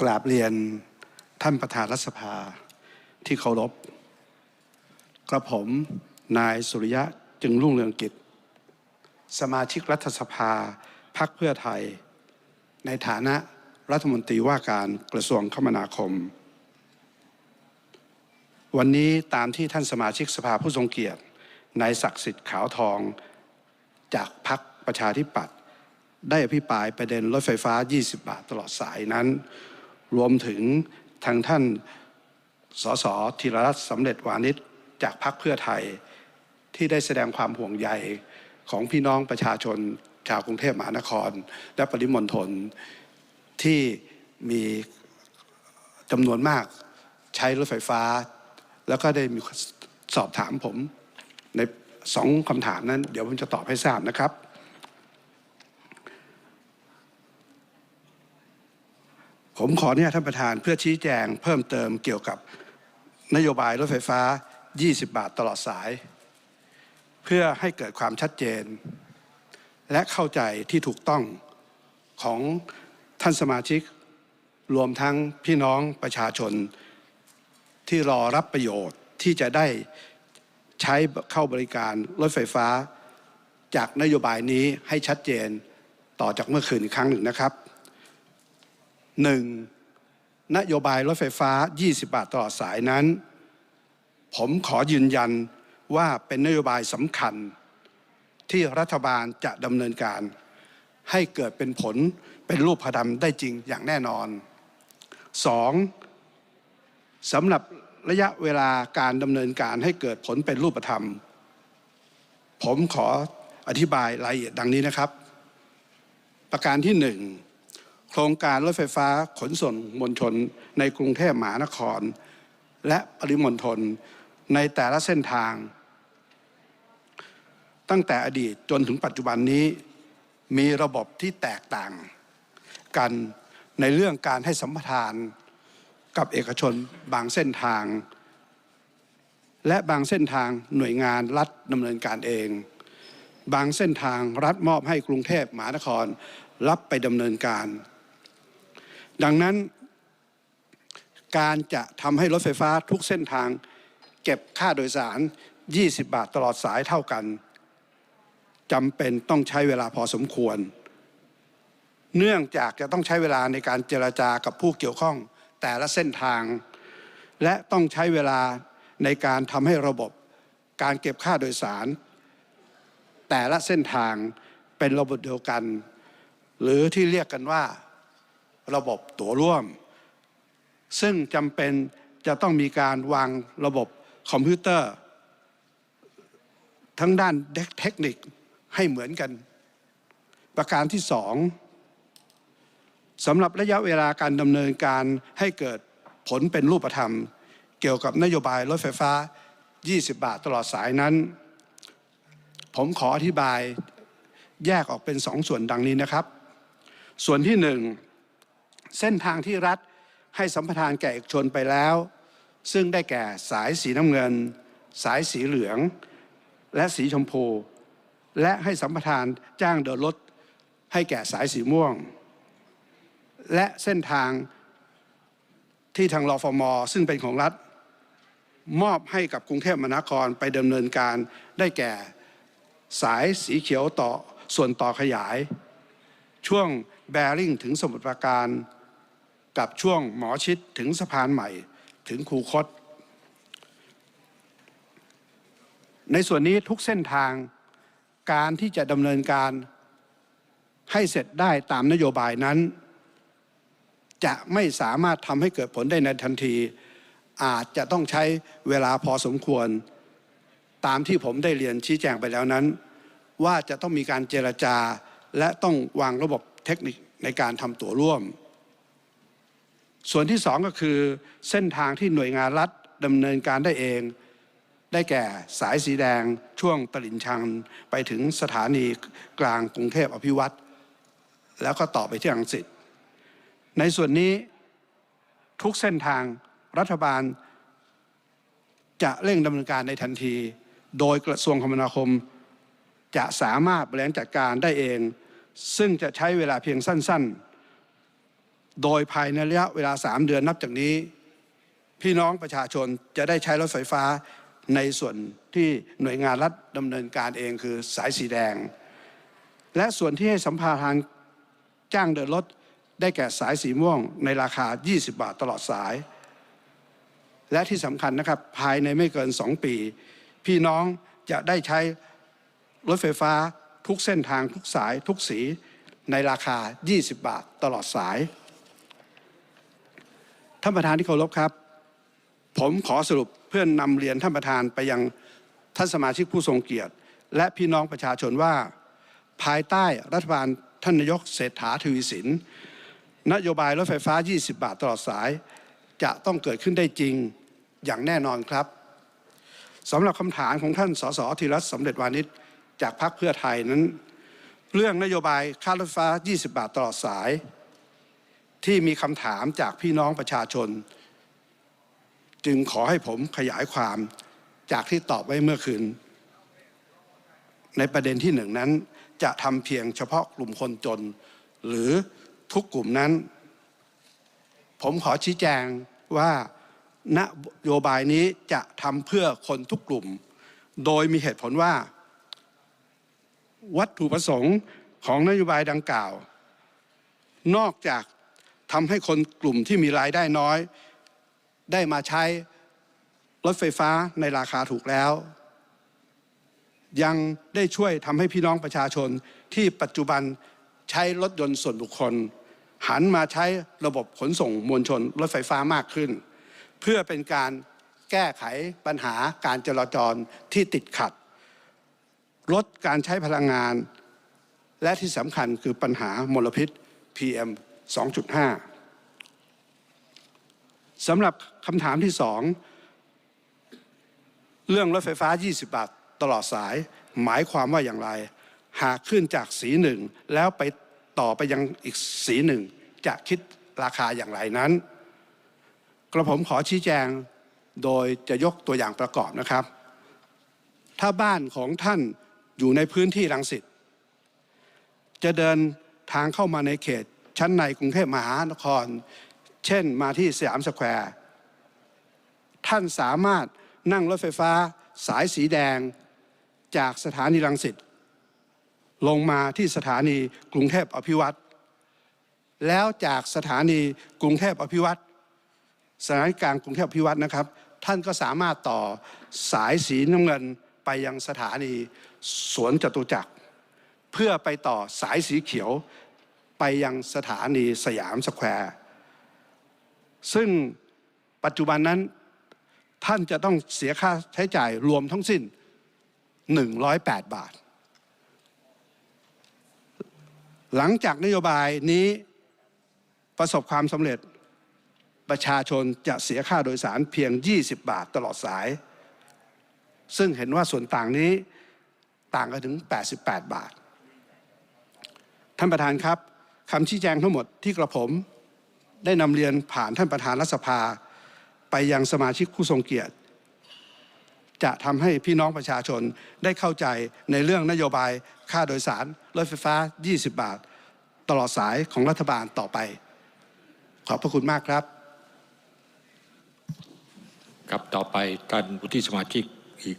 กราบเรียนท่านประธานรัฐสภาที่เคารพกระผมนายสุริยะจึงรุ่งเรืองกิจ สมาชิกรัฐสภาพักเพื่อไทย ในฐานะรัฐมนตรีว่าการกระทรวงคมนาคม วันนี้ตามที่ท่านสมาชิกสภาผู้ทรงเกียรตินายศักดิ์สิทธิ์ขาวทอง จากพักประชาธิปัตย์ได้อภิปรายประเด็นรถไฟฟ้า 20 บาทตลอดสายนั้น รวมถึงทางท่านสสธีรรัตน์สำเร็จวานิชจากพรรคเพื่อไทย ที่ได้แสดงความห่วงใยของพี่น้องประชาชนชาวกรุงเทพมหานคร และปริมณฑลที่มีจำนวนมากใช้รถไฟฟ้า แล้วก็ได้มีสอบถามผมในสองคำถามนั้น เดี๋ยวผมจะตอบให้ทราบนะครับ ผมขอเนี่ยท่านประธานเพื่อชี้แจงเพิ่มเติมเกี่ยวกับนโยบายรถไฟฟ้า 20 บาทตลอดสาย เพื่อให้เกิดความชัดเจน และเข้าใจที่ถูกต้องของท่านสมาชิก รวมทั้งพี่น้องประชาชนที่รอรับประโยชน์ที่จะได้ใช้เข้าบริการรถไฟฟ้า จากนโยบายนี้ให้ชัดเจนต่อจากเมื่อคืนอีกครั้งหนึ่งนะครับ หนึ่งนโยบายรถไฟฟ้า 20 บาทตลอดสายนั้น ผมขอยืนยันว่าเป็นนโยบายสำคัญ ที่รัฐบาลจะดำเนินการ ให้เกิดเป็นผลเป็นรูปธรรมได้จริงอย่างแน่นอน 2. สำหรับระยะเวลาการดำเนินการให้เกิดผลเป็นรูปธรรม ผมขออธิบายรายละเอียดดังนี้นะครับ ประการที่หนึ่ง โครงการรถไฟฟ้าขนส่งมวลชน ในกรุงเทพมหานคร และปริมณฑลในแต่ละเส้นทาง ตั้งแต่อดีตจนถึงปัจจุบันนี้มีระบบที่แตกต่างกันในเรื่องการให้สัมปทานกับเอกชนบางเส้นทาง และบางเส้นทางหน่วยงานรัฐดำเนินการเอง บางเส้นทางรัฐมอบให้กรุงเทพมหานคร รับไปดำเนินการ ดังนั้นการจะทำให้รถไฟฟ้าทุกเส้นทาง เก็บค่าโดยสาร 20 บาทตลอดสายเท่ากันจำเป็นต้องใช้เวลาพอสมควร เนื่องจากจะต้องใช้เวลาในการเจรจากับผู้เกี่ยวข้องแต่ละเส้นทาง และต้องใช้เวลาในการทำให้ระบบการเก็บค่าโดยสาร แต่ละเส้นทางเป็นระบบเดียวกัน หรือที่เรียกกันว่า ระบบตั๋วร่วม ซึ่งจำเป็นจะต้องมีการวางระบบคอมพิวเตอร์ ทั้งด้านเทคนิคให้เหมือนกัน ประการที่สองสำหรับระยะเวลาการดำเนินการให้เกิดผลเป็นรูปธรรม เกี่ยวกับนโยบายรถไฟฟ้า 20 บาทตลอดสายนั้น ผมขออธิบายแยกออกเป็นสองส่วนดังนี้นะครับ ส่วนที่หนึ่ง เส้นทางที่รัฐให้สัมปทานแก่เอกชนไปแล้ว ซึ่งได้แก่สายสีน้ำเงิน สายสีเหลือง และสีชมพู และให้สัมปทานจ้างเดินรถให้แก่สายสีม่วง และเส้นทางที่ทางรอฟมซึ่งเป็นของรัฐ มอบให้กับกรุงเทพมหานครไปดำเนินการได้แก่สายสีเขียวต่อส่วนต่อขยาย ช่วงแบริ่งถึงสมุทรปราการ กับช่วงหมอชิดถึงสะพานใหม่ถึงคูคต ในส่วนนี้ทุกเส้นทางการที่จะดำเนินการให้เสร็จได้ตามนโยบายนั้น จะไม่สามารถทำให้เกิดผลได้ในทันที อาจจะต้องใช้เวลาพอสมควร ตามที่ผมได้เรียนชี้แจงไปแล้วนั้น ว่าจะต้องมีการเจรจาและต้องวางระบบเทคนิคในการทำตัวร่วม ส่วนที่สองก็คือเส้นทางที่หน่วยงานรัฐดำเนินการได้เอง ได้แก่สายสีแดงช่วงตลิ่งชังไปถึงสถานีกลางกรุงเทพอภิวัตรแล้วก็ต่อไปที่อังสิตในส่วนนี้ทุกเส้นทางรัฐบาล จะเร่งดำเนินการในทันที โดยกระทรวงคมนาคม จะสามารถบริหารจัดการได้เอง ซึ่งจะใช้เวลาเพียงสั้น ๆ โดยภายในระยะเวลา 3 เดือนนับจากนี้ พี่น้องประชาชนจะได้ใช้รถไฟฟ้าในส่วนที่หน่วยงานรัฐดำเนินการเองคือสายสีแดง และส่วนที่ให้สัมภาทานจ้างเดินรถได้แก่สายสีม่วงในราคา 20 บาทตลอดสาย และที่สำคัญนะครับภายในไม่เกิน 2 ปี พี่น้องจะได้ใช้รถไฟฟ้าทุกเส้นทางทุกสายทุกสีในราคา 20 บาทตลอดสาย ท่านประธานที่เคารพครับ ผมขอสรุปเพื่อนนำเรียนท่านประธานไปยังท่านสมาชิกผู้ทรงเกียรติ และพี่น้องประชาชนว่า ภายใต้รัฐบาลท่านนายกเศรษฐาทวีสิน นโยบายรถไฟฟ้า 20 บาทตลอดสาย จะต้องเกิดขึ้นได้จริงอย่างแน่นอนครับสำหรับคำถามของท่านสสธีรัตน์สำเร็จวานิชจากพรรคเพื่อไทยนั้น เรื่องนโยบายค่ารถไฟฟ้า 20 บาทตลอดสาย ที่มีคำถามจากพี่น้องประชาชน จึงขอให้ผมขยายความจากที่ตอบไว้เมื่อคืน ในประเด็นที่หนึ่งนั้น จะทำเพียงเฉพาะกลุ่มคนจน หรือทุกกลุ่มนั้น ผมขอชี้แจงว่านโยบายนี้จะทำเพื่อคนทุกกลุ่ม โดยมีเหตุผลว่า วัตถุประสงค์ของนโยบายดังกล่าว นอกจาก ทำให้คนกลุ่มที่มีรายได้น้อย ได้มาใช้รถไฟฟ้าในราคาถูกแล้ว ยังได้ช่วยทำให้พี่น้องประชาชนที่ปัจจุบันใช้รถยนต์ส่วนบุคคล หันมาใช้ระบบขนส่งมวลชนรถไฟฟ้ามากขึ้น เพื่อเป็นการแก้ไขปัญหาการจราจรที่ติดขัด ลดการใช้พลังงาน และที่สำคัญคือปัญหามลพิษ PM 2.5 สำหรับคำถามที่สองเรื่องรถไฟฟ้า 20 บาทตลอดสาย หมายความว่าอย่างไร หากขึ้นจากสีหนึ่งแล้วไปต่อไปยังอีกสีหนึ่งจะคิดราคาอย่างไรนั้น กระผมขอชี้แจงโดยจะยกตัวอย่างประกอบนะครับ ถ้าบ้านของท่านอยู่ในพื้นที่รังสิตจะเดินทางเข้ามาในเขต ชั้นในกรุงเทพมหานคร เช่นมาที่สยามสแควร์ ท่านสามารถนั่งรถไฟฟ้าสายสีแดงจากสถานีรังสิตลงมาที่สถานีกรุงเทพอภิวัตรแล้วจากสถานีกรุงเทพอภิวัตรสถานีกลางกรุงเทพอภิวัตรนะครับ ท่านก็สามารถต่อสายสีน้ำเงินไปยังสถานีสวนจตุจักร เพื่อไปต่อสายสีเขียว ไปยังสถานีสยามสแควร์ ซึ่งปัจจุบันนั้นท่านจะต้องเสียค่าใช้จ่ายรวมทั้งสิ้น 108 บาท หลังจากนโยบายนี้ประสบความสำเร็จ ประชาชนจะเสียค่าโดยสารเพียง 20 บาทตลอดสาย ซึ่งเห็นว่าส่วนต่างนี้ต่างกันถึง 88 บาท ท่านประธานครับ คำชี้แจงทั้งหมดที่กระผม ได้นำเรียนผ่านท่านประธานรัฐสภา ไปยังสมาชิกผู้ทรงเกียรติ จะทำให้พี่น้องประชาชนได้เข้าใจในเรื่องนโยบายค่าโดยสารรถไฟฟ้า 20 บาท ตลอดสายของรัฐบาลต่อไป ขอบพระคุณมากครับ ครับต่อไปท่านวุฒิสมาชิกอีก